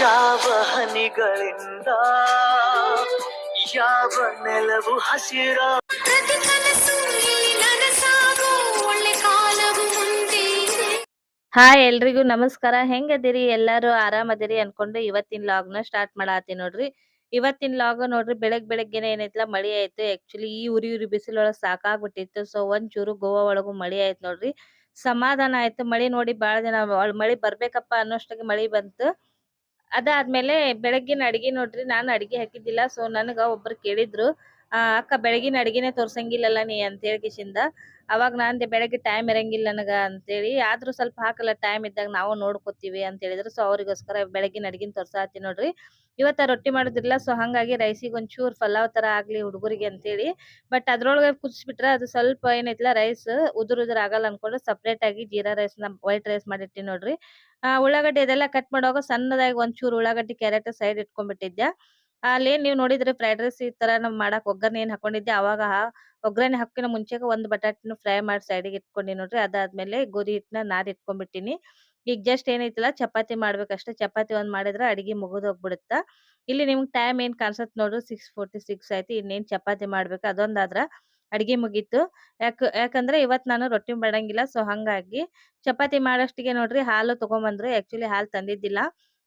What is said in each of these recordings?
ಯಾವ ಹನಿಗಳಿಂದ ಯಾವ ನೆಲವು ಹಸಿರ? ಪ್ರತಿ ಕನಸು ನನಸಾಗೋ ಒಳ್ಳೆ ಕಾಲವು ಮುಂದೆ ಹಾಯ್ ಎಲ್ರಿಗೂ ನಮಸ್ಕಾರ. ಹೆಂಗದಿರಿ? ಎಲ್ಲಾರು ಆರಾಮದಿರಿ ಅನ್ಕೊಂಡು ಇವತ್ತಿನ ಲಾಗ್ನ ಸ್ಟಾರ್ಟ್ ಮಾಡಾತಿ ನೋಡ್ರಿ. ಇವತ್ತಿನ ಲಾಗ್ ನೋಡ್ರಿ ಬೆಳಗ್ ಬೆಳಗ್ಗೆನೆ ಏನೈತ್ಲ? ಮಳಿ ಆಯ್ತು. ಆಕ್ಚುಲಿ ಈ ಉರಿ ಉರಿ ಬಿಸಿಲೊಳಗೆ ಸಾಕಾಗ್ಬಿಟ್ಟಿತ್ತು. ಸೊ ಒಂದ್ ಚೂರು ಗೋವಾ ಒಳಗು ಮಳಿ ಆಯ್ತು ನೋಡ್ರಿ. ಸಮಾಧಾನ ಆಯ್ತು. ಮಳಿ ನೋಡಿ ಬಾಳ ದಿನ ಮಳಿ ಬರ್ಬೇಕಪ್ಪ ಅನ್ನೋಷ್ಟಾಗಿ ಮಳಿ ಬಂತು. ಅದಾದ್ಮೇಲೆ ಬೆಳಗ್ಗಿನ ಅಡಿಗೆ ನೋಡ್ರಿ ನಾನು ಅಡಿಗೆ ಹಾಕಿದ್ದಿಲ್ಲ ಸೊ ನನಗ ಒಬ್ರು ಕೇಳಿದ್ರು ಆ, ಅಕ್ಕ ಬೆಳಗಿನ ಅಡಿಗೆನೆ ತೋರ್ಸಂಗಿಲ್ಲಲ್ಲ ನೀ? ಅಂತ ಹೇಳಿ ಕಿಶಿಂದ. ಅವಾಗ ನಾನ್ ಬೆಳಗ್ಗೆ ಟೈಮ್ ಇರಂಗಿಲ್ಲ ನನಗ ಅಂತೇಳಿ. ಆದ್ರೂ ಸ್ವಲ್ಪ ಹಾಕಲ್ಲ ಟೈಮ್ ಇದ್ದಾಗ ನಾವು ನೋಡ್ಕೋತೀವಿ ಅಂತ ಹೇಳಿದ್ರು. ಸೊ ಅವ್ರಿಗೋಸ್ಕರ ಬೆಳಗಿನ ಅಡಿಗೆನ ತೋರ್ಸಾತಿ ನೋಡ್ರಿ. ಇವತ್ತ ರೊಟ್ಟಿ ಮಾಡುದಿಲ್ಲ ಸೊ ಹಂಗಾಗಿ ರೈಸಿಗೆ ಒಂಚೂರು ಪಲಾವ್ ತರ ಆಗ್ಲಿ ಹುಡುಗರಿಗೆ ಅಂತೇಳಿ. ಬಟ್ ಅದ್ರೊಳಗೆ ಕುದಿಸ್ಬಿಟ್ರೆ ಅದು ಸ್ವಲ್ಪ ಏನೈತಿಲ್ಲ ರೈಸ್ ಉದುರ್ ಉದ್ರ ಆಗಲ್ಲ ಅನ್ಕೊಂಡು ಸಪ್ರೇಟ್ ಆಗಿ ಜೀರಾ ರೈಸ್ನ ವೈಟ್ ರೈಸ್ ಮಾಡಿಟ್ಟಿ ನೋಡ್ರಿ. ಆ ಉಳ್ಳಾಗಡ್ಡಿ ಅದೆಲ್ಲ ಕಟ್ ಮಾಡುವಾಗ ಸಣ್ಣದಾಗಿ ಒಂಚೂರು ಉಳ್ಳಾಗಡ್ಡಿ ಕ್ಯಾರೆಟ್ ಸೈಡ್ ಇಟ್ಕೊಂಡ್ಬಿಟ್ಟಿದ್ದೆ ಅಲ್ಲಿ ನೀವ್ ನೋಡಿದ್ರೆ ಫ್ರೈಡ್ ರೈಸ್ ಈ ತರ ನಾವ್ ಮಾಡಕ್ ಒಗ್ಗರಣೆ ಏನ್ ಹಾಕೊಂಡಿದ್ದೆ, ಅವಾಗ ಒಗ್ಗರಣೆ ಹಾಕಿನ ಮುಂಚೆಗೆ ಒಂದ್ ಬಟಾಟಿನ ಫ್ರೈ ಮಾಡಿ ಸೈಡಿಗೆ ಇಟ್ಕೊಂಡಿ ನೋಡ್ರಿ, ಅದಾದ್ಮೇಲೆ ಗೋಧಿ ಹಿಟ್ಟನ್ನ ನಾದ್ ಇಟ್ಕೊಂಡ್ಬಿಟ್ಟಿನಿ ಈಗ ಜಸ್ಟ್ ಏನೈತಿಲ್ಲ ಚಪಾತಿ ಮಾಡ್ಬೇಕಷ್ಟೇ, ಚಪಾತಿ ಒಂದ್ ಮಾಡಿದ್ರೆ ಅಡಿಗೆ ಮುಗಿದ್ ಹೋಗ್ಬಿಡುತ್ತ? ಇಲ್ಲಿ ನಿಮ್ಗೆ ಟೈಮ್ ಏನ್ ಕಾಣಿಸತ್ ನೋಡ್ರಿ ಸಿಕ್ಸ್ ಫೋರ್ಟಿ ಸಿಕ್ಸ್ ಆಯ್ತು, ಇನ್ನೇನ್ ಚಪಾತಿ ಮಾಡ್ಬೇಕು, ಅದೊಂದಾದ್ರ ಅಡಿಗೆ ಮುಗೀತು. ಯಾಕ, ಯಾಕಂದ್ರೆ ಇವತ್ ನಾನು ರೊಟ್ಟಿ ಮಾಡಂಗಿಲ್ಲ ಸೊ ಹಂಗಾಗಿ ಚಪಾತಿ ಮಾಡೋಷ್ಟಿಗೆ ನೋಡ್ರಿ ಹಾಲು ತಗೊಂಬಂದ್ರು ಆಕ್ಚುಲಿ ಹಾಲು ತಂದಿದ್ದಿಲ್ಲ.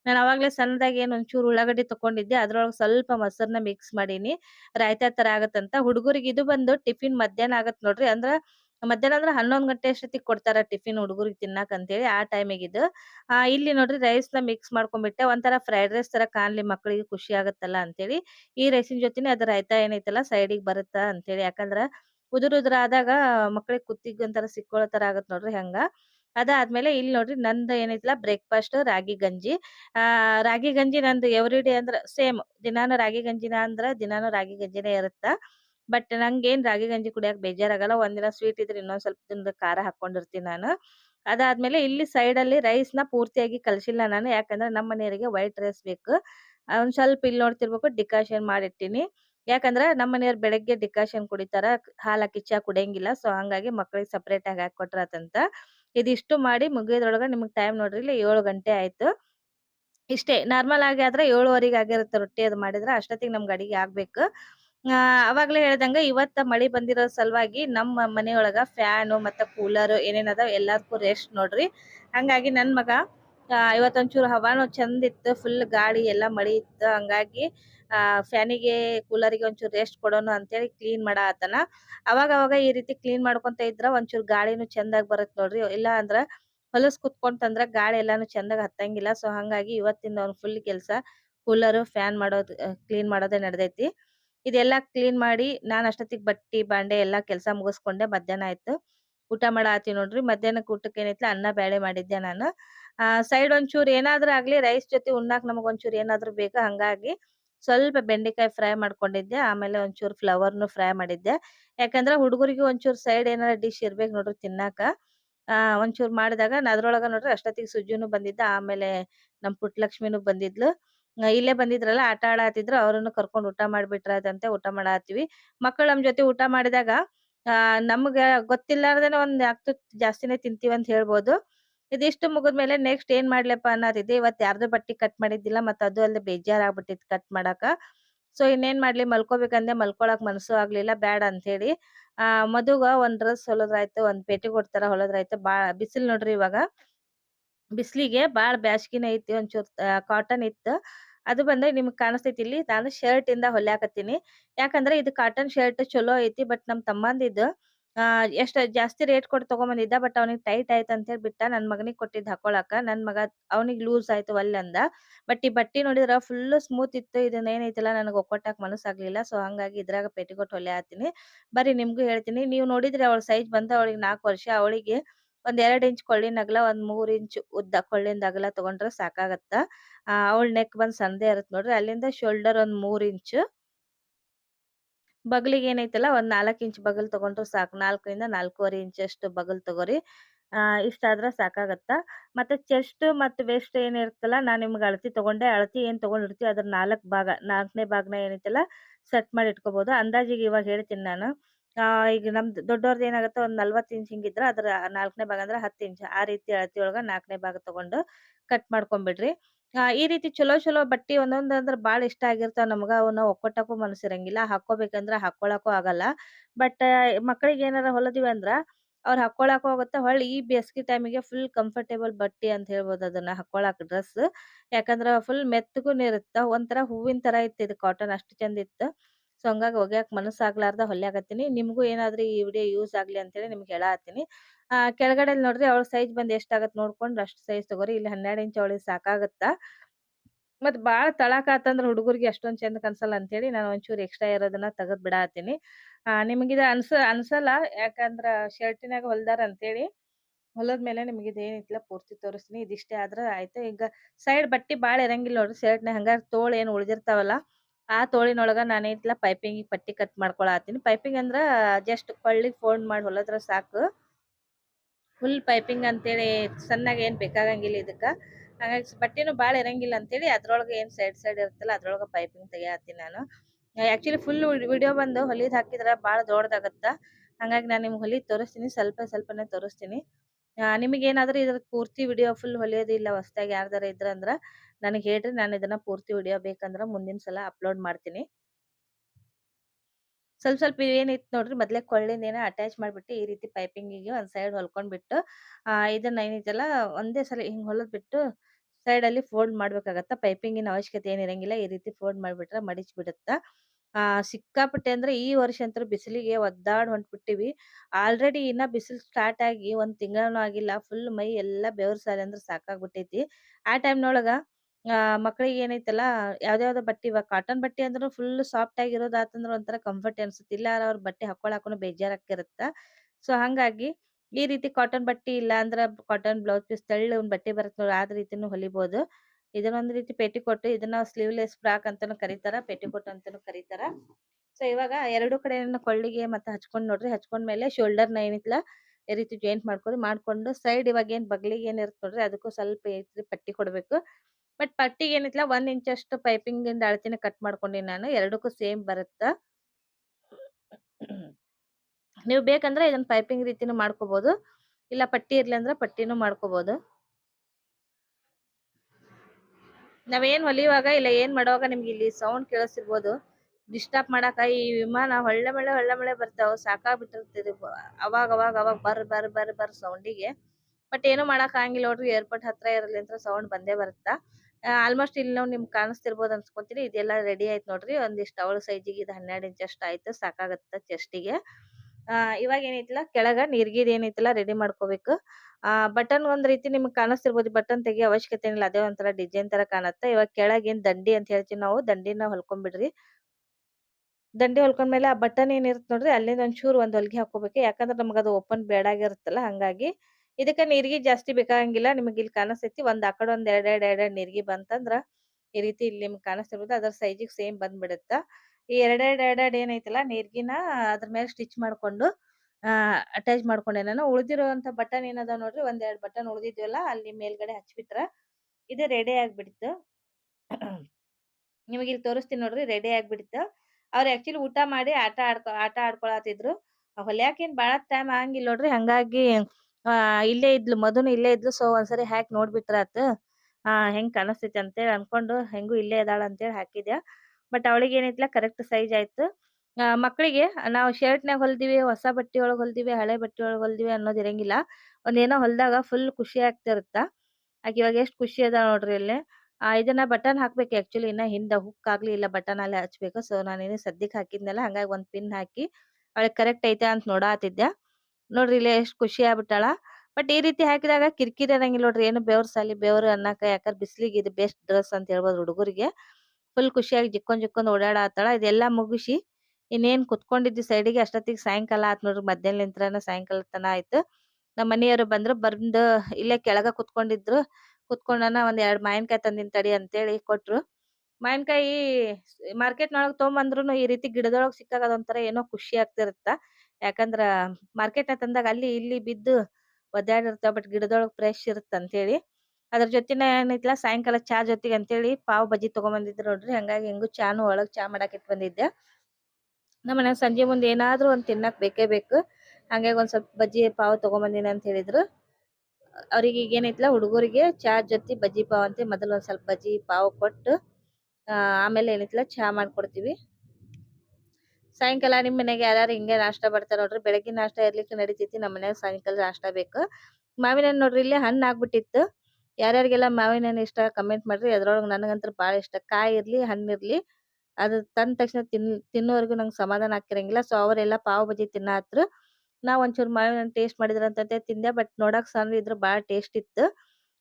ನಾನು ಅವಾಗ್ಲೇ ಸಣ್ಣದಾಗಿ ಏನ್ ಒಂಚೂರು ಉಳ್ಳಾಗಡ್ಡಿ ತಕೊಂಡಿದ್ದೆ ಅದ್ರೊಳಗ್ ಸ್ವಲ್ಪ ಮೊಸರನ್ನ ಮಿಕ್ಸ್ ಮಾಡೀನಿ. ರಾಯ್ತಾ ತರ ಆಗತ್ತಂತ. ಹುಡುಗರಿಗೆ ಇದು ಬಂದು ಟಿಫಿನ್ ಮಧ್ಯಾಹ್ನ ಆಗತ್ ನೋಡ್ರಿ. ಅಂದ್ರ ಮಧ್ಯಾಹ್ನ ಅಂದ್ರೆ ಹನ್ನೊಂದ್ ಗಂಟೆ ಅಷ್ಟೊತ್ತಿಗೆ ಕೊಡ್ತಾರ ಟಿಫಿನ್ ಹುಡುಗರಿಗೆ ತಿನ್ನಾಕ ಅಂತೇಳಿ ಆ ಟೈಮಿಗೆ ಇದು. ಆ, ಇಲ್ಲಿ ನೋಡ್ರಿ ರೈಸ್ನ ಮಿಕ್ಸ್ ಮಾಡ್ಕೊಂಡ್ಬಿಟ್ಟೆ ಒಂಥರ ಫ್ರೈಡ್ ರೈಸ್ ತರ ಕಾಣ್ಲಿ ಮಕ್ಕಳಿಗೆ ಖುಷಿ ಆಗತ್ತಲ್ಲ ಅಂತೇಳಿ. ಈ ರೈಸಿನ ಜೊತೆನೆ ಅದ್ರ ರಾಯ್ತಾ ಏನೈತಲ್ಲ ಸೈಡಿಗೆ ಬರುತ್ತಾ ಅಂತೇಳಿ. ಯಾಕಂದ್ರ ಉದುರ್ ಉದುರ ಆದಾಗ ಮಕ್ಕಳಿಗೆ ಕುತ್ತಿಗೆ ಒಂಥರ ಸಿಕ್ಕೊಳ್ಳೋ ತರ ಆಗತ್ ನೋಡ್ರಿ ಹಂಗ. ಅದಾದ್ಮೇಲೆ ಇಲ್ಲಿ ನೋಡ್ರಿ ನಂದು ಏನೈತಿಲ್ಲ ಬ್ರೇಕ್ಫಾಸ್ಟ್ ರಾಗಿ ಗಂಜಿ. ಆ, ರಾಗಿ ಗಂಜಿ ನಂದು ಎವ್ರಿ ಡೇ ಅಂದ್ರ ಸೇಮ್ ದಿನಾನು ರಾಗಿ ಗಂಜಿನ ಅಂದ್ರ ದಿನಾನು ರಾಗಿ ಗಂಜಿನೇ ಇರುತ್ತ. ಬಟ್ ನಂಗೇನ್ ರಾಗಿ ಗಂಜಿ ಕುಡಿಯಕ್ ಬೇಜಾರಾಗಲ್ಲ, ಒಂದಿನ ಸ್ವೀಟ್ ಇದ್ರೆ ಇನ್ನೊಂದ್ ಸ್ವಲ್ಪ ದಿನದ ಖಾರ ಹಾಕೊಂಡಿರ್ತೀನಿ ನಾನು. ಅದಾದ್ಮೇಲೆ ಇಲ್ಲಿ ಸೈಡ್ ಅಲ್ಲಿ ರೈಸ್ನ ಪೂರ್ತಿಯಾಗಿ ಕಲಸಿಲ್ಲ ನಾನು, ಯಾಕಂದ್ರೆ ನಮ್ಮ ಮನೆಯವರಿಗೆ ವೈಟ್ ರೈಸ್ ಬೇಕು. ಒಂದ್ ಸ್ವಲ್ಪ ಇಲ್ಲಿ ನೋಡ್ತಿರ್ಬೇಕು ಡಿಕಾಷನ್ ಮಾಡಿಟ್ಟಿನಿ. ಯಾಕಂದ್ರ ನಮ್ಮ ಮನೆಯವ್ರ ಬೆಳಗ್ಗೆ ಡಿಕಾಷನ್ ಕುಡಿತಾರ, ಹಾಲ್ ಹಾಕಿ ಕುಡಿಯಂಗಿಲ್ಲ ಸೊ ಹಂಗಾಗಿ ಮಕ್ಕಳಿಗೆ ಸಪರೇಟ್ ಆಗಿ ಹಾಕೊಟ್ರಾತಂತ ಇದಿಷ್ಟು ಮಾಡಿ ಮುಗಿಯೋದ್ರೊಳಗ ನಿಮಗೆ ಟೈಮ್ ನೋಡ್ರಿ, ಇಲ್ಲಿ ಏಳು ಗಂಟೆ ಆಯ್ತು. ಇಷ್ಟೇ ನಾರ್ಮಲ್ ಆಗಿ ಆದ್ರೆ ಏಳುವರೆಗೆ ಆಗಿರುತ್ತೆ ರೊಟ್ಟಿ ಅದು ಮಾಡಿದ್ರೆ ಅಷ್ಟೊತ್ತಿಗೆ ನಮ್ಗೆ ಅಡಿಗೆ ಆಗ್ಬೇಕು. ಅವಾಗ್ಲೇ ಹೇಳ್ದಂಗ ಇವತ್ತ ಮಳೆ ಬಂದಿರೋ ಸಲುವಾಗಿ ನಮ್ಮ ಮನೆಯೊಳಗ ಫ್ಯಾನು ಮತ್ತೆ ಕೂಲರ್ ಏನೇನ್ ಅದಾವ ಎಲ್ಲದಕ್ಕೂ ರೆಸ್ಟ್ ನೋಡ್ರಿ. ಹಂಗಾಗಿ ನನ್ ಮಗ ಇವತ್ತೊಂಚೂರು ಹವಾನು ಚಂದ ಇತ್ತು ಫುಲ್ ಗಾಳಿ ಎಲ್ಲಾ ಮಳಿ ಇತ್ತು. ಹಂಗಾಗಿ, ಆ ಫ್ಯಾನಿಗೆ ಕೂಲರಿಗೆ ಒಂಚೂರು ರೆಸ್ಟ್ ಕೊಡೋಣ ಅಂತೇಳಿ ಕ್ಲೀನ್ ಮಾಡಾತನ ಅವಾಗ ಅವಾಗ ಈ ರೀತಿ ಕ್ಲೀನ್ ಮಾಡ್ಕೊಂತ ಇದ್ರ ಒಂಚೂರು ಗಾಳಿನು ಚಂದಾಗಿ ಬರುತ್ತೆ ನೋಡ್ರಿ. ಇಲ್ಲ ಅಂದ್ರ ಹೊಲಸ್ ಕುತ್ಕೊಂತಂದ್ರ ಗಾಳಿ ಎಲ್ಲಾನು ಚಂದಾಗ ಹತ್ತಂಗಿಲ್ಲ. ಸೊ ಹಂಗಾಗಿ ಇವತ್ತಿಂದ ಅವ್ನು ಫುಲ್ ಕೆಲ್ಸ ಕೂಲರ್ ಫ್ಯಾನ್ ಮಾಡೋದು ಕ್ಲೀನ್ ಮಾಡೋದೇ ನಡೆದೈತಿ. ಇದೆಲ್ಲ ಕ್ಲೀನ್ ಮಾಡಿ ನಾನು ಅಷ್ಟೊತ್ತಿಗೆ ಬಟ್ಟಿ, ಬಾಂಡೆ ಎಲ್ಲಾ ಕೆಲಸ ಮುಗಿಸ್ಕೊಂಡೆ ಮಧ್ಯಾಹ್ನ ಆಯ್ತು. ಊಟ ಮಾಡ ಹತ್ತಿ ನೋಡ್ರಿ. ಮಧ್ಯಾಹ್ನಕ್ಕೆ ಊಟಕ್ಕೆ ಏನೈತಿ ಅನ್ನ ಬ್ಯಾಳೆ ಮಾಡಿದ್ದೆ ನಾನು. ಆ ಸೈಡ್ ಒಂಚೂರು ಏನಾದ್ರೂ ಆಗ್ಲಿ ರೈಸ್ ಜೊತೆ ಉಣ್ಣಾಕ್ ನಮಗ್ ಒಂಚೂರು ಏನಾದ್ರು ಬೇಕು ಹಂಗಾಗಿ ಸ್ವಲ್ಪ ಬೆಂಡೆಕಾಯಿ ಫ್ರೈ ಮಾಡ್ಕೊಂಡಿದ್ದೆ, ಆಮೇಲೆ ಒಂಚೂರು ಫ್ಲವರ್ನು ಫ್ರೈ ಮಾಡಿದ್ದೆ. ಯಾಕಂದ್ರ ಹುಡುಗರಿಗೆ ಒಂಚೂರು ಸೈಡ್ ಏನಾರ ಡಿಶ್ ಇರ್ಬೇಕು ನೋಡ್ರಿ ತಿನ್ನಾಕ. ಆ ಒಂಚೂರು ಮಾಡಿದಾಗ ಅದ್ರೊಳಗ ನೋಡ್ರಿ ಅಷ್ಟೊತ್ತಿಗೆ ಸುಜ್ಜುನು ಬಂದಿದ್ದ, ಆಮೇಲೆ ನಮ್ ಪುಟ್ಟಲಕ್ಷ್ಮಿನೂ ಬಂದಿದ್ಲು. ಇಲ್ಲೇ ಬಂದಿದ್ರಲ್ಲ, ಆಟ ಆಡಾತಿದ್ರು ಅವ್ರನ್ನು ಕರ್ಕೊಂಡ್ ಊಟ ಮಾಡ್ಬಿಟ್ರದಂತೆ ಊಟ ಮಾಡಾತಿವಿ ಮಕ್ಕಳು ನಮ್ ಜೊತೆ ಊಟ ಮಾಡಿದಾಗ, ಆ ನಮ್ಗ ಗೊತ್ತಿಲ್ಲಾರ್ದೇನೆ ಒಂದ್ ತುತ್ತು ಜಾಸ್ತಿನೇ ತಿಂತೀವಿ ಅಂತ ಹೇಳ್ಬೋದು. ಇದಿಷ್ಟು ಮುಗಿದ್ಮೇಲೆ ನೆಕ್ಸ್ಟ್ ಏನ್ ಮಾಡ್ಲಪ್ಪ ಅನ್ನೋದಿದೆ. ಇವತ್ತು ಯಾರ್ದು ಬಟ್ಟೆ ಕಟ್ ಮಾಡಿದ್ದಿಲ್ಲ ಮತ್ತೆ ಅದು ಅಲ್ಲದೆ ಬೇಜಾರ್ ಆಗ್ಬಿಟ್ಟಿತ್ ಕಟ್ ಮಾಡಾಕ. ಸೊ ಇನ್ನೇನ್ ಮಾಡ್ಲಿ ಮಲ್ಕೋಬೇಕಂದ್ರೆ ಮಲ್ಕೊಳಕ್ ಮನಸ್ಸು ಆಗ್ಲಿಲ್ಲ, ಬ್ಯಾಡ ಅಂತ ಹೇಳಿ ಆ ಮದುಗ ಒಂದ್ ಡ್ರೆಸ್ ಹೊಲದ್ರಾಯ್ತು, ಒಂದ್ ಪೇಟಿ ಕೊಡ್ತಾರ ಹೊಲದ್ರಾಯ್ತು. ಬಾಳ ಬಿಸಿಲ್ ನೋಡ್ರಿ ಇವಾಗ. ಬಿಸಿಲಿಗೆ ಬಾಳ ಬ್ಯಾಸ್ಗಿನ ಐತಿ ಒಂಚೂರ್ ಕಾಟನ್ ಇತ್ತು. ಅದು ಬಂದ್ರೆ ನಿಮ್ಗೆ ಕಾಣಿಸ್ತೈತಿ ಇಲ್ಲಿ. ನಾನು ಶರ್ಟ್ ಇಂದ ಹೊಲ್ಯಾಕತ್ತೀನಿ. ಯಾಕಂದ್ರೆ ಇದು ಕಾಟನ್ ಶರ್ಟ್ ಚಲೋ ಐತಿ ಬಟ್ ನಮ್ ತಮ್ಮಂದಿದ್ದು ಆ, ಎಷ್ಟ ಜಾಸ್ತಿ ರೇಟ್ ಕೊಟ್ಟು ತಗೊಂಬಂದಿದ್ದ ಬಟ್ ಅವ್ನಿಗ್ ಟೈಟ್ ಆಯ್ತು ಅಂತ ಹೇಳಿ ಬಿಟ್ಟ ನನ್ ಮಗನಿಗೆ ಕೊಟ್ಟಿದ್ ಹಾಕೊಳಕ. ನನ್ ಮಗ ಅವ್ನಿಗ್ ಲೂಸ್ ಆಯ್ತು ಅಲ್ಲಿ ಅಂದ. ಬಟ್ ಈ ಬಟ್ಟಿ ನೋಡಿದ್ರ ಫುಲ್ ಸ್ಮೂತ್ ಇತ್ತು. ಇದನ್ನ ಏನೈತಿಲ್ಲ, ನನಗೆ ಒಕ್ಕೊಟ್ಟಾಕ್ ಮನಸ್ಸಾಗ್ಲಿಲ್ಲ ಸೊ ಹಂಗಾಗಿ ಇದ್ರಾಗ ಪೆಟಿಕೋಟ್ ಹೊಲೆ ಹಾತೀನಿ ಬರೀ ನಿಮ್ಗೂ ಹೇಳ್ತೀನಿ. ನೀವು ನೋಡಿದ್ರೆ ಅವಳ ಸೈಜ್ ಬಂದ ಅವಳಿಗೆ ನಾಲ್ಕು ವರ್ಷ. ಅವಳಿಗೆ ಒಂದ್ ಎರಡ್ ಇಂಚ್ ಕೊಳ್ಳಿನ ಅಗಲ ಒಂದ್ ಮೂರ್ ಇಂಚ್ ಉದ್ದ ಕೊಳ್ಳಿಂದ ಅಗಲ ತಗೊಂಡ್ರೆ ಸಾಕಾಗತ್ತ? ಅವಳ ನೆಕ್ ಬಂದ್ ಸಂದೇ ಇರತ್ ನೋಡ್ರಿ. ಅಲ್ಲಿಂದ ಶೋಲ್ಡರ್ ಒಂದ್ ಮೂರ್ ಇಂಚ್. ಬಗಲಿಗೆ ಏನೈತಲ್ಲ ಒಂದ್ ನಾಲ್ಕ್ ಇಂಚ್ ಬಗಲ್ ತಗೊಂಡ್ರು ಸಾಕು. ನಾಲ್ಕರಿಂದ ನಾಲ್ಕೂವರೆ ಇಂಚ್ ಅಷ್ಟು ಬಗಲ್ ತಗೋರಿ. ಆ ಇಷ್ಟಾದ್ರ ಸಾಕಾಗತ್ತ? ಮತ್ತೆ ಚೆಸ್ಟ್ ಮತ್ತೆ ವೇಸ್ಟ್ ಏನಿರುತ್ತಲ್ಲ ನಾನು ನಿಮ್ಗೆ ಅಳತಿ ತಗೊಂಡೆ. ಅಳತಿ ಏನ್ ತಗೊಂಡಿರ್ತೀವಿ ಅದ್ರ ನಾಲ್ಕ್ ಭಾಗ, ನಾಲ್ಕನೇ ಭಾಗನ ಏನೈತಲ್ಲ ಸೆಟ್ ಮಾಡಿ ಇಟ್ಕೋಬಹುದು ಅಂದಾಜಿಗೆ ಇವಾಗ ಹೇಳ್ತೀನಿ ನಾನು. ಆ, ಈಗ ನಮ್ದು ದೊಡ್ಡವ್ರದ್ದು ಏನಾಗುತ್ತೆ, ಒಂದ್ ನಲ್ವತ್ತು ಇಂಚ್ ಹಿಂಗಿದ್ರೆ ಅದ್ರ ನಾಲ್ಕನೇ ಭಾಗ ಅಂದ್ರೆ ಹತ್ತು ಇಂಚ್. ಆ ರೀತಿ ಅಳತಿ ಒಳಗ ನಾಲ್ಕನೇ ಭಾಗ ತಗೊಂಡು ಕಟ್ ಮಾಡ್ಕೊಂಡ್ಬಿಡ್ರಿ ಆ, ಈ ರೀತಿ ಚಲೋ ಚಲೋ ಬಟ್ಟಿ ಒಂದೊಂದ್ ಅಂದ್ರ ಬಾಳ ಇಷ್ಟ ಆಗಿರ್ತಾವ ನಮ್ಗ. ಅವನ್ನ ಒಕ್ಕೊಟ್ಟಕ್ಕೂ ಮನಸ್ಸಿರಂಗಿಲ್ಲ ಹಾಕೋಬೇಕಂದ್ರ ಹಾಕೊಳಕ್ಕೂ ಆಗಲ್ಲ. ಬಟ್ ಮಕ್ಕಳಿಗೆ ಏನಾರ ಹೊಲದಿವಿ ಅಂದ್ರ ಅವ್ರ ಹಾಕೊಳಕ್ಕೂ ಆಗುತ್ತ. ಹೊಳ್ಳಿ ಈ ಬೇಸಿಗೆ ಟೈಮಿಗೆ ಫುಲ್ ಕಂಫರ್ಟೇಬಲ್ ಬಟ್ಟಿ ಅಂತ ಹೇಳ್ಬೋದು ಅದನ್ನ ಹಾಕೊಳಕ್ ಡ್ರೆಸ್ ಯಾಕಂದ್ರ ಫುಲ್ ಮೆತ್ತಗುನು ಇರುತ್ತ ಒಂಥರ ಹೂವಿನ ತರ ಇತ್ತು ಇದು ಕಾಟನ್ ಅಷ್ಟು ಚಂದ ಇತ್ತು. ಸೊ, ಹಂಗಾಗಿ ಒಗ್ಯಾಕ್ ಮನಸ್ಸು ಆಗ್ಲಾರ್ದ ಹೊಲ್ಯಾಕತ್ತೀನಿ ನಿಮಗೂ ಏನಾದ್ರೂ ಈ ವಿಡಿಯೋ ಯೂಸ್ ಆಗ್ಲಿ ಅಂತೇಳಿ ನಿಮ್ಗೆ ಹೇಳತ್ತೀನಿ. ಕೆಳಗಡೆ ನೋಡ್ರಿ ಅವಳ ಸೈಜ್ ಬಂದ್ ಎಷ್ಟ್ ಆಗತ್ ಅಷ್ಟು ಸೈಜ್ ತಗೋರಿ. ಇಲ್ಲಿ ಹನ್ನೆರಡು ಇಂಚ್ ಅವಳಿಗೆ ಸಾಕಾಗತ್ತ. ಮತ್ ಬಾಳ ತಳಾಕ ಆತಂದ್ರ ಹುಡುಗರಿಗೆ ಅಷ್ಟೊಂದ್ ಚಂದ ಅಂತ ಹೇಳಿ ನಾನು ಒಂಚೂರು ಎಕ್ಸ್ಟ್ರಾ ಇರೋದನ್ನ ತೆಗೆದ್ ಬಿಡಾತೀನಿ ಆ, ನಿಮಗಿದ ಅನ್ಸ, ಅನ್ಸಲ್ಲ. ಯಾಕಂದ್ರ ಶರ್ಟಿನಾಗ ಹೊಲ್ದಾರ ಅಂತೇಳಿ ಹೊಲದ ಮೇಲೆ ನಿಮಗೆ ಇದು ಏನೈತಿಲ್ಲ ಪೂರ್ತಿ ತೋರಿಸ್ತೀನಿ. ಇದಿಷ್ಟೇ ಆದ್ರ ಆಯ್ತು. ಈಗ ಸೈಡ್ ಬಟ್ಟಿ ಬಾಳ ಇರಂಗಿಲ್ಲ ನೋಡ್ರಿ ಶರ್ಟ್ನ ಹಂಗಾರ್ ತೋಳ ಏನ್ ಉಳಿದಿರ್ತಾವಲ್ಲ. ಆ ತೋಳಿನೊಳಗ ನಾನೇನಿಲ್ಲ ಪೈಪಿಂಗ್ ಪಟ್ಟಿ ಕಟ್ ಮಾಡ್ಕೊಳತ್ತೀನಿ. ಪೈಪಿಂಗ್ ಅಂದ್ರ ಜಸ್ಟ್ ಕೊಳ್ಳಿ ಫೋಲ್ಡ್ ಮಾಡಿ ಹೊಲದ್ರ ಸಾಕು. ಫುಲ್ ಪೈಪಿಂಗ್ ಅಂತೇಳಿ ಸಣ್ಣಗೆ ಏನ್ ಬೇಕಾಗಂಗಿಲ್ಲ ಇದಕ್ಕ. ಹಾಗಾಗಿ ಬಟ್ಟೆನು ಬಾಳ ಇರಂಗಿಲ್ಲ ಅಂತೇಳಿ ಅದ್ರೊಳಗ ಏನ್ ಸೈಡ್ ಸೈಡ್ ಇರುತ್ತಲ್ಲ ಅದ್ರೊಳಗ ಪೈಪಿಂಗ್ ತೆಗಿಯತ್ತೀನಿ ನಾನು. ಆಕ್ಚುಲಿ ಫುಲ್ ವಿಡಿಯೋ ಬಂದು ಹೊಲಿದ್ ಹಾಕಿದ್ರ ಭಾಳ ದೊಡ್ಡದಾಗತ್ತ ಹಂಗಾಗಿ ನಾನು ನಿಮ್ಗೆ ಹೊಲಿ ತೋರಿಸ್ತೀನಿ. ಸ್ವಲ್ಪ ಸ್ವಲ್ಪನೇ ತೋರಿಸ್ತೀನಿ. ನಿಮಗೆ ಏನಾದ್ರೂ ಇದ್ರ ಪೂರ್ತಿ ವಿಡಿಯೋ ಫುಲ್ ಹೊಲಿಯೋದಿಲ್ಲ ಹೊಸದಾಗಿ ಯಾರ್ದಾರ ಇದ್ರಂದ್ರ ನನಗೆ ಹೇಳ್ರಿ, ನಾನು ಇದನ್ನ ಪೂರ್ತಿ ವಿಡಿಯೋ ಬೇಕಂದ್ರ ಮುಂದಿನ ಸಲ ಅಪ್ಲೋಡ್ ಮಾಡ್ತೀನಿ. ಸ್ವಲ್ಪ ಸ್ವಲ್ಪ ಏನಿತ್ತು ನೋಡ್ರಿ, ಮೊದ್ಲೇ ಕೊಳ್ಳಿಂದ ಏನೋ ಅಟ್ಯಾಚ್ ಮಾಡ್ಬಿಟ್ಟು ಈ ರೀತಿ ಪೈಪಿಂಗಿಗೆ ಒಂದ್ ಸೈಡ್ ಹೊಲ್ಕೊಂಡ್ಬಿಟ್ಟು ಇದನ್ನ ಏನೈತಲ್ಲ ಒಂದೇ ಸಲ ಹಿಂಗ್ ಹೊಲದ್ ಬಿಟ್ಟು ಸೈಡ್ ಅಲ್ಲಿ ಫೋಲ್ಡ್ ಮಾಡ್ಬೇಕಾಗತ್ತ? ಪೈಪಿಂಗಿನ ಅವಶ್ಯಕತೆ ಏನಿರಂಗಿಲ್ಲ ಈ ರೀತಿ ಫೋಲ್ಡ್ ಮಾಡಿಬಿಟ್ರೆ ಮಡಿಚ್ ಬಿಡುತ್ತ? ಆ, ಸಿಕ್ಕಾಪಟ್ಟೆ ಅಂದ್ರೆ ಈ ವರ್ಷ ಅಂತೂ ಬಿಸಿಲಿಗೆ ಒದ್ದಾಡ್ ಹೊಂಟ್ಬಿಟ್ಟಿವಿ. ಆಲ್ರೆಡಿ ಇನ್ನ ಬಿಸಿಲು ಸ್ಟಾರ್ಟ್ ಆಗಿ ಒಂದ್ ತಿಂಗಳೂ ಆಗಿಲ್ಲ. ಫುಲ್ ಮೈ ಎಲ್ಲಾ ಬೆವರ್ ಸಾಲಿ ಅಂದ್ರ ಸಾಕಾಗ್ಬಿಟ್ಟೈತಿ. ಆ ಟೈಮ್ನೊಳಗ ಆ ಮಕ್ಕಳಿಗೆ ಏನೈತಲ್ಲ, ಯಾವ್ದ್ಯಾವ್ದೋ ಬಟ್ಟೆ ಇವಾಗ ಕಾಟನ್ ಬಟ್ಟೆ ಅಂದ್ರೂ ಫುಲ್ ಸಾಫ್ಟ್ ಆಗಿರೋದ್ ಆತಂದ್ರ ಒಂಥರ ಕಂಫರ್ಟ್ ಅನ್ಸುತ್ತೆ. ಇಲ್ಲ ಅವ್ರ ಬಟ್ಟೆ ಹಾಕೊಳಕ್ಕೂ ಬೇಜಾರಾಗಿರುತ್ತ ಸೊ, ಹಂಗಾಗಿ ಈ ರೀತಿ ಕಾಟನ್ ಬಟ್ಟೆ ಇಲ್ಲ ಅಂದ್ರ ಕಾಟನ್ ಬ್ಲೌಸ್ ಪೀಸ್ ತೆಳ್ಳ ಒಂದ್ ಬಟ್ಟೆ ಬರುತ್ತೆ ನೋಡಿ, ಆದ ರೀತಿನೂ ಹೊಲಿಬಹುದು ಇದನ್ನ ಒಂದ್ ರೀತಿ ಪೆಟಿಕೋಟ್ ಇದನ್ನ ಸ್ಲೀವ್ಲೆಸ್ ಫ್ರಾಕ್ ಅಂತಾನು ಕರೀತಾರ ಪೆಟಿಕೋಟ್ ಅಂತಾನು ಕರೀತಾರ. ಸೊ ಇವಾಗ ಎರಡು ಕಡೆ ಕೊಳ್ಳಿಗೆ ಮತ್ತೆ ಹಚ್ಕೊಂಡ್ ನೋಡ್ರಿ, ಹಚ್ಕೊಂಡ್ ಮೇಲೆ ಶೋಲ್ಡರ್ನ ಏನಿತ್ಲ, ಈ ರೀತಿ ಜಾಯಿಂಟ್ ಮಾಡ್ಕೊರಿ, ಮಾಡ್ಕೊಂಡು ಸೈಡ್ ಇವಾಗ ಏನ್ ಬಗ್ಲಿಗೆ ಏನ್ ಇರುತ್ತೆ ನೋಡ್ರಿ, ಅದಕ್ಕೂ ಸ್ವಲ್ಪ ರೀತಿ ಪಟ್ಟಿ ಕೊಡ್ಬೇಕು. ಬಟ್ ಪಟ್ಟಿಗೆ ಏನಿತ್ಲ, ಒಂದ್ ಇಂಚ್ ಅಷ್ಟು ಪೈಪಿಂಗ್ ಇಂದ ಅಳತಿನ ಕಟ್ ಮಾಡ್ಕೊಂಡಿನಿ ನಾನು, ಎರಡಕ್ಕೂ ಸೇಮ್ ಬರುತ್ತ? ನೀವು ಬೇಕಂದ್ರೆ ಇದನ್ನ ಪೈಪಿಂಗ್ ರೀತಿನೂ ಮಾಡ್ಕೋಬಹುದು ಇಲ್ಲ ಪಟ್ಟಿ ಇರ್ಲಿ ಅಂದ್ರೆ ಪಟ್ಟಿನೂ ಮಾಡ್ಕೋಬಹುದು ನಾವೇನ್ ಹೊಲಿಯುವಾಗ ಇಲ್ಲ ಏನ್ ಮಾಡುವಾಗ ನಿಮ್ಗೆ ಇಲ್ಲಿ ಸೌಂಡ್ ಕೇಳಿಸಿರ್ಬೋದು ಡಿಸ್ಟರ್ಬ್ ಮಾಡಾಕ ಈ ವಿಮಾನ ಹೊಳ್ಳೆ ಮಳೆ ಹೊಳ್ಳೆ ಮಳೆ ಬರ್ತಾವ, ಸಾಕಾಗ್ಬಿಟ್ಟಿರ್ತದೆ ಅವಾಗ ಅವಾಗ ಅವಾಗ ಬರ್ ಬರ್ ಬರ್ ಬರ್ ಸೌಂಡಿಗೆ ಬಟ್ ಏನು ಮಾಡಕ್ ಆಗಂಗಿಲ್ಲ ನೋಡ್ರಿ ಏರ್ಪೋರ್ಟ್ ಹತ್ರ ಇರಲಿ ಅಂತ ಸೌಂಡ್ ಬಂದೇ ಬರುತ್ತಾ. ಆಲ್ಮೋಸ್ಟ್ ಇಲ್ಲಿ ನಾವು ನಿಮ್ಗೆ ಕಾಣಿಸ್ತಿರ್ಬೋದು ಅನ್ಸ್ಕೊಂತೀನಿ. ಇದೆಲ್ಲ ರೆಡಿ ಆಯ್ತು ನೋಡ್ರಿ. ಒಂದಿಷ್ಟು ಅವಳ ಸೈಜಿಗೆ ಇದು ಹನ್ನೆರಡು ಇಂಚ್ ಅಷ್ಟು ಆಯ್ತು, ಸಾಕಾಗತ್ತ ಚೆಸ್ಟಿಗೆ ಆ, ಇವಾಗ ಏನೈತಿಲ್ಲ ಕೆಳಗ ನೀರ್ಗಿದ್ ಏನೈತಿಲ್ಲ ರೆಡಿ ಮಾಡ್ಕೋಬೇಕು. ಆ ಬಟನ್ ಒಂದ್ ರೀತಿ ನಿಮ್ಗ್ ಕಾಣಿಸ್ತಿರ್ಬೋದು. ಬಟನ್ ತೆಗಿಯೋ ಅವಶ್ಯಕತೆ ಏನಿಲ್ಲ. ಅದೇ ಒಂಥರ ಡಿಸೈನ್ ತರ ಕಾಣುತ್ತೆ. ಇವಾಗ ಕೆಳಗೇನ್ ದಂಡಿ ಅಂತ ಹೇಳ್ತೀವಿ ನಾವು, ದಂಡಿನ ಹೊಲ್ಕೊಂಡ್ಬಿಡ್ರಿ ದಂಡಿ ಹೊಲ್ಕೊಂಡ್ಮೇಲೆ ಆ ಬಟನ್ ಏನಿರುತ್ತೆ ನೋಡ್ರಿ, ಅಲ್ಲಿಂದ ಒಂಚೂರು ಒಂದ್ ಹೊಲ್ಗೆ ಹಾಕೋಬೇಕು ಯಾಕಂದ್ರೆ ನಮ್ಗೆ ಅದು ಓಪನ್ ಬೇಡಾಗಿರುತ್ತಲ್ಲ, ಹಂಗಾಗಿ. ಇದಕ್ಕ ನೀರ್ಗಿ ಜಾಸ್ತಿ ಬೇಕಾಗಂಗಿಲ್ಲ. ನಿಮಗೆ ಇಲ್ಲಿ ಕಾಣಿಸ್ತೈತಿ. ಒಂದ್ ಆ ಕಡೆ ಒಂದ್ ಎರಡ್ ಎರಡ್ ಎರಡ್ ಎರಡ್ ನೀರ್ಗಿ ಬಂತಂದ್ರ ಈ ರೀತಿ ಇಲ್ಲಿ ನಿಮ್ಗೆ ಕಾಣಿಸ್ತಿರ್ಬೋದು. ಅದ್ರ ಸೈಜಿಗೆ ಸೇಮ್ ಬಂದ್ಬಿಡುತ್ತ. ಈ ಎರಡೆರಡು ಎರಡೆರಡು ಎರಡ್ ಎರಡ್ ಏನೈತಲ್ಲ, ನೀರ್ಗಿನ ಅದ್ರ ಮೇಲೆ ಸ್ಟಿಚ್ ಮಾಡ್ಕೊಂಡು ಅಟ್ಯಾಚ್ ಮಾಡ್ಕೊಂಡೆ ನಾನು. ಉಳಿದಿರುವಂತ ಬಟನ್ ಏನದ ನೋಡ್ರಿ ಒಂದ್ ಎರಡ್ ಬಟನ್ ಉಳಿದಿದ್ವಲ್ಲ, ಅಲ್ಲಿ ಮೇಲ್ಗಡೆ ಹಚ್ಬಿಟ್ರ ಇದು ರೆಡಿ ಆಗ್ಬಿಡ್ತು. ನಿಮಗೆ ಇಲ್ಲಿ ತೋರಿಸ್ತೀನಿ ನೋಡ್ರಿ ರೆಡಿ ಆಗ್ಬಿಡ್ತು. ಅವ್ರ ಆಕ್ಚುಲಿ ಊಟ ಮಾಡಿ ಆಟ ಆಡ್ಕೊ, ಆಟ ಆಡ್ಕೊಳತಿದ್ರು ಹೊಲ್ಯಾಕೇನ್ ಬಾಳ ಟೈಮ್ ಆಗಂಗಿಲ್ಲ ನೋಡ್ರಿ, ಹಂಗಾಗಿ ಇಲ್ಲೇ ಇದ್ಲು, ಮಧುನು ಇಲ್ಲೇ ಇದ್ಲು ಸೊ ಒಂದ್ಸರಿ ಹಾಕಿ ನೋಡ್ಬಿಟ್ರಾತ. ಹೆಂಗ್ ಕಾಣಿಸ್ತೈತಿ ಅಂತೇಳಿ ಅನ್ಕೊಂಡು, ಹೆಂಗು ಇಲ್ಲೇ ಇದಾಳ ಅಂತೇಳಿ ಹಾಕಿದ್ಯಾ. ಬಟ್ ಅವಳಿಗೆ ಏನೈತಿಲ್ಲ ಕರೆಕ್ಟ್ ಸೈಜ್ ಆಯ್ತು. ಮಕ್ಕಳಿಗೆ ನಾವು ಶರ್ಟ್ ನಾಗ ಹೊಲ್ದಿವಿ, ಹೊಸ ಬಟ್ಟೆ ಒಳಗೆ ಹೊಲ್ದಿವಿ, ಹಳೆ ಬಟ್ಟೆ ಒಳಗೆ ಹೊಲ್ದಿವಿ ಅನ್ನೋದ್ ಇರಂಗಿಲ್ಲ. ಒಂದೇನೋ ಹೊಲ್ದಾಗ ಫುಲ್ ಖುಷಿ ಆಗ್ತಿರುತ್ತ. ಆಗ ಇವಾಗ ಎಷ್ಟ್ ಖುಷಿ ಅದ ನೋಡ್ರಿ ಇಲ್ಲಿ. ಇದನ್ನ ಬಟನ್ ಹಾಕ್ಬೇಕು ಆಕ್ಚುಲಿ ಇನ್ನ ಹಿಂದ ಹುಕ್ ಆಗ್ಲಿ ಇಲ್ಲ ಬಟನ್ ಅಲ್ಲಿ ಹಚ್ಬೇಕು. ಸೊ ನಾನೇನು ಸದ್ಯಕ್ ಹಾಕಿದ್ನಲ್ಲ, ಹಂಗಾಗಿ ಒಂದ್ ಪಿನ್ ಹಾಕಿ ಅವಳಿಗೆ ಕರೆಕ್ಟ್ ಐತೆ ಅಂತ ನೋಡಾತಿದ್ದೆ ನೋಡ್ರಿ ಇಲ್ಲಿ ಎಷ್ಟ್ ಖುಷಿ ಆಗ್ಬಿಟ್ಟಾಳ. ಬಟ್ ಈ ರೀತಿ ಹಾಕಿದಾಗ ಕಿರಿಕಿರಿ ಅನ್ನಂಗಿಲ್ಲ ನೋಡ್ರಿ. ಏನು ಬೆವ್ರ ಸಾಲಿ, ಬೆವ್ರ ಅನ್ನಕ ಯಾಕಂದ್ರೆ ಬಿಸಿಲಿಗೆ ಇದು ಬೆಸ್ಟ್ ಡ್ರೆಸ್ ಅಂತ ಹೇಳ್ಬೋದು ಹುಡುಗರಿಗೆ. ಫುಲ್ ಖುಷಿಯಾಗಿ ಜಿಕ್ಕೊಂಡ್ ಜಿಕ್ಕೊಂಡ್ ಓಡಾಡತ್ತಾಳ ಇದೆಲ್ಲ ಮುಗಿಸಿ ಇನ್ನೇನ್ ಕುತ್ಕೊಂಡಿದ್ದಿ ಸೈಡಿಗೆ ಅಷ್ಟೊತ್ತಿಗೆ ಸಾಯಂಕಾಲ ಆತ್ ನೋಡ್ರಿ ಮಧ್ಯಾಹ್ನಲಿಂತ್ರನ ಸಾಯಂಕಾಲ ತನ ಆಯ್ತು. ನಮ್ಮ ಮನೆಯವರು ಬಂದ್ರು, ಬಂದು ಇಲ್ಲೇ ಕೆಳಗ ಕುತ್ಕೊಂಡಿದ್ರು. ಕುತ್ಕೊಂಡನ ಒಂದ್ ಎರಡ್ ಮಾವಿನಕಾಯಿ ತಂದಿನ ತಡಿ ಅಂತೇಳಿ ಕೊಟ್ರು. ಮಾವಿನಕಾಯಿ ಮಾರ್ಕೆಟ್ನೊಳಗ್ ತಗೊಂಬಂದ್ರು ಈ ರೀತಿ ಗಿಡದೊಳಗ್ ಸಿಕ್ಕಾಗ ಅದೊಂಥರ ಏನೋ ಖುಷಿ ಆಗ್ತಿರತ್ತ. ಯಾಕಂದ್ರ ಮಾರ್ಕೆಟ್ ತಂದಾಗ ಅಲ್ಲಿ ಇಲ್ಲಿ ಬಿದ್ದು ಒದ್ದಾಡಿರ್ತಾವ ಬಟ್ ಗಿಡದೊಳಗ್ ಫ್ರೆಶ್ ಇರುತ್ತ ಅಂತೇಳಿ ಅದ್ರ ಜೊತೆನ ಏನೈತಿಲ್ಲ ಸಾಯಂಕಾಲ ಚಾ ಜೊತೆಗೆ ಅಂತೇಳಿ ಪಾವ್ ಬಜ್ಜಿ ತಗೊಂಬಂದಿದ್ರು ನೋಡ್ರಿ, ಹಂಗಾಗಿ ಹೆಂಗು ಚಾನು ಒಳಗ್ ಚಾ ಮಾಡಾಕ್ ಇಟ್ ಬಂದಿದ್ದೆ. ನಮ್ಮ ಮನ್ಯಾಗ ಸಂಜೆ ಮುಂದೆ ಏನಾದ್ರೂ ಒಂದ್ ತಿನ್ನಕ್ ಬೇಕೇ ಬೇಕು. ಹಂಗಾಗಿ ಒಂದ್ ಸ್ವಲ್ಪ ಬಜ್ಜಿ ಪಾವ್ ತಗೊಂಬಂದಿನಿ ಅಂತ ಹೇಳಿದ್ರು. ಅವ್ರಿಗೆ ಈಗ ಏನೈತಿಲ್ಲ ಹುಡುಗರಿಗೆ ಚಾ ಜೊತೆ ಬಜ್ಜಿ ಪಾವ್ ಅಂತ, ಮೊದಲು ಒಂದ್ ಸ್ವಲ್ಪ ಬಜ್ಜಿ ಪಾವ್ ಕೊಟ್ಟು ಆಮೇಲೆ ಏನೈತಿಲ್ಲ ಚಾ ಮಾಡ್ಕೊಡ್ತೀವಿ. ಸಾಯಂಕಾಲ ನಿಮ್ ಮನೆಗೆ ಯಾರ್ಯಾರು ಹಿಂಗೆ ನಾಷ್ಟಾ ಬರ್ತಾರ ನೋಡ್ರಿ, ಬೆಳಗಿನ ನಾಷ್ಟ ಇರ್ಲಿಕ್ಕೆ ನಡಿತೈತಿ ನಮ್ಮ ಮನ್ಯಾಗ ಸಾಯಂಕಾಲ ನಾಷ್ಟ ಬೇಕು. ಮಾವಿನ ನೋಡ್ರಿ, ಇಲ್ಲಿ ಹಣ್ಣು ಆಗ್ಬಿಟ್ಟಿತ್ತು. ಯಾರ್ಯಾರಿಗೆಲ್ಲ ಮಾವಿನ ಹಣ್ಣು ಇಷ್ಟ ಕಮೆಂಟ್ ಮಾಡ್ರಿ. ಅದ್ರೊಳಗ ನನಗಂತೂ ಬಹಳ ಇಷ್ಟ. ಕಾಯಿ ಇರ್ಲಿ, ಹಣ್ಣು ಇರ್ಲಿ, ಅದು ತಂದ ತಕ್ಷಣ ತಿನ್ ತಿನ್ನೋವರೆಗೂ ನಂಗೆ ಸಮಾಧಾನ ಆಗ್ತಿರಂಗಿಲ್ಲ. ಸೊ ಅವರೆಲ್ಲ ಪಾವ್ ಬಜ್ಜಿ ತಿನ್ನಹತ್ರು ನಾ ಒಂಚೂರು ಮಾವಿನ ಹಣ್ಣು ಟೇಸ್ಟ್ ಮಾಡಿದ್ರಂತಂತೆ ತಿಂದೆ ಬಟ್ ನೋಡಕ್ ಸಣ್ಣ ಇದ್ರು ಬಹಳ ಟೇಸ್ಟ್ ಇತ್ತು.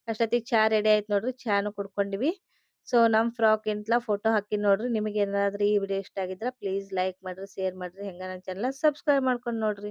ಅಷ್ಟೊತ್ತಿಗೆ ಚಾ ರೆಡಿ ಆಯ್ತು ನೋಡ್ರಿ, ಚಾನು ಕುಡ್ಕೊಂಡ್ವಿ. ಸೊ ನಮ್ ಫ್ರಾಕ್ ಇಂತ್ಲ ಫೋಟೋ ಹಾಕಿ ನೋಡ್ರಿ. ನಿಮಗೆ ಏನಾದ್ರೂ ಈ ವಿಡಿಯೋ ಇಷ್ಟ ಆಗಿದ್ರೆ ಪ್ಲೀಸ್ ಲೈಕ್ ಮಾಡ್ರಿ ಶೇರ್ ಮಾಡ್ರಿ. ಹೆಂಗ ನನ್ನ ಚಾನಲ್ ಸಬ್ಸ್ಕ್ರೈಬ್ ಮಾಡ್ಕೊಂಡ್ ನೋಡ್ರಿ.